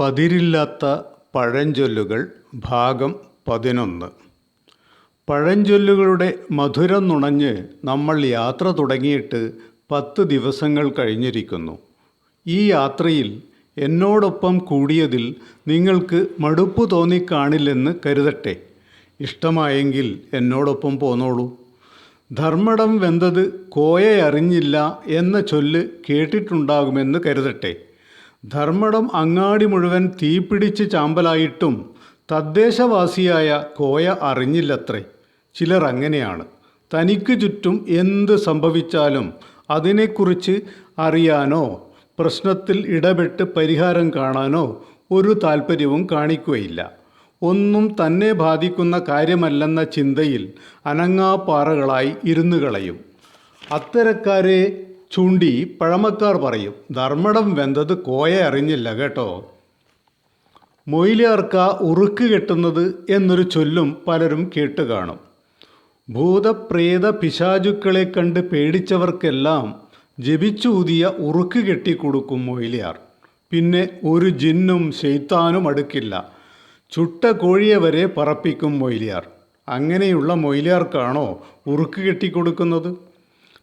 പതിരില്ലാത്ത പഴഞ്ചൊല്ലുകൾ ഭാഗം പതിനൊന്ന്. പഴഞ്ചൊല്ലുകളുടെ മധുരം നുണഞ്ഞ് നമ്മൾ യാത്ര തുടങ്ങിയിട്ട് പത്ത് ദിവസങ്ങൾ കഴിഞ്ഞിരിക്കുന്നു. ഈ യാത്രയിൽ എന്നോടൊപ്പം കൂടിയതിൽ നിങ്ങൾക്ക് മടുപ്പ് തോന്നിക്കാണില്ലെന്ന് കരുതട്ടെ. ഇഷ്ടമായെങ്കിൽ എന്നോടൊപ്പം പോന്നോളൂ. ധർമ്മടം വെന്തത് കോയയറിഞ്ഞില്ല എന്ന ചൊല്ല് കേട്ടിട്ടുണ്ടാകുമെന്ന് കരുതട്ടെ. ധർമ്മടം അങ്ങാടി മുഴുവൻ തീപിടിച്ച് ചാമ്പലായിട്ടും തദ്ദേശവാസിയായ കോയ അറിഞ്ഞില്ലത്രേ. ചിലർ അങ്ങനെയാണ്. തനിക്ക് ചുറ്റും എന്ത് സംഭവിച്ചാലും അതിനെക്കുറിച്ച് അറിയാനോ പ്രശ്നത്തിൽ ഇടപെട്ട് പരിഹാരം കാണാനോ ഒരു താല്പര്യവും കാണിക്കുകയില്ല. ഒന്നും തന്നെ ബാധിക്കുന്ന കാര്യമല്ലെന്ന ചിന്തയിൽ അനങ്ങാപ്പാറകളായി ഇരുന്നു കളയും അത്തരക്കാരെ ചൂണ്ടി പഴമക്കാർ പറയും. ധർമ്മടം വെന്തത് കോയ അറിഞ്ഞില്ല കേട്ടോ. മൊയിലാർക്ക ഉറുക്ക് കെട്ടുന്നത് എന്നൊരു ചൊല്ലും പലരും കേട്ട് കാണും. ഭൂതപ്രേത പിശാചുക്കളെ കണ്ട് പേടിച്ചവർക്കെല്ലാം ജപിച്ചൂതിയ ഉറുക്ക് കെട്ടിക്കൊടുക്കും മൊയിലിയാർ. പിന്നെ ഒരു ജിന്നും ശൈത്താനും അടുക്കില്ല. ചുട്ട കോഴിയെ വരെ പറപ്പിക്കും മൊയിലിയാർ. അങ്ങനെയുള്ള മൊയിലിയാർക്കാണോ ഉറുക്ക് കെട്ടിക്കൊടുക്കുന്നത്?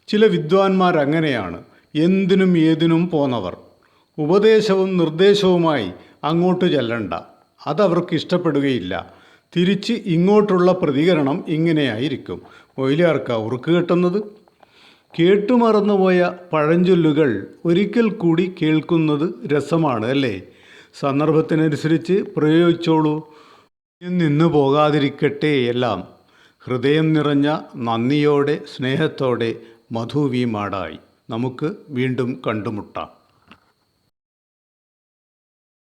ചില വിദ്വാൻമാർ അങ്ങനെയാണ് എന്തിനും ഏതിനും പോന്നവർ. ഉപദേശവും നിർദ്ദേശവുമായി അങ്ങോട്ട് ചെല്ലണ്ട. അതവർക്ക് ഇഷ്ടപ്പെടുകയില്ല. തിരിച്ച് ഇങ്ങോട്ടുള്ള പ്രതികരണം ഇങ്ങനെയായിരിക്കും. മൊയിലാർക്ക ഉറുക്ക് കെട്ടുന്നത്? കേട്ടുമറന്നുപോയ പഴഞ്ചൊല്ലുകൾ ഒരിക്കൽ കൂടി കേൾക്കുന്നത് രസമാണ് അല്ലേ? സന്ദർഭത്തിനനുസരിച്ച് പ്രയോഗിച്ചോളൂ. നിന്ന് പോകാതിരിക്കട്ടെ എല്ലാം. ഹൃദയം നിറഞ്ഞ നന്ദിയോടെ സ്നേഹത്തോടെ മധു വി മാടായി നമുക്ക് വീണ്ടും കണ്ടുമുട്ടാം.